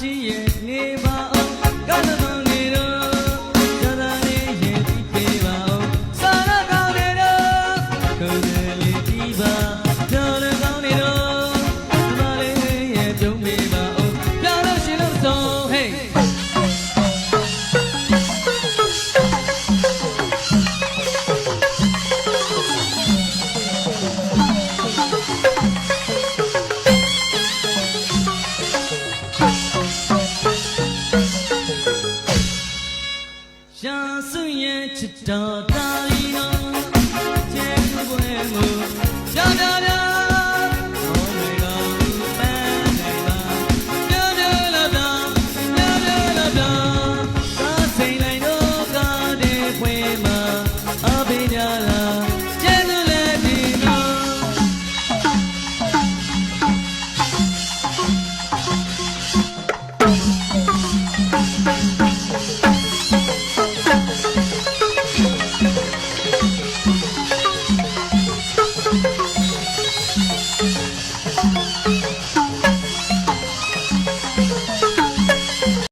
ကြီးရဲ့နေပါ 想送眼去找到。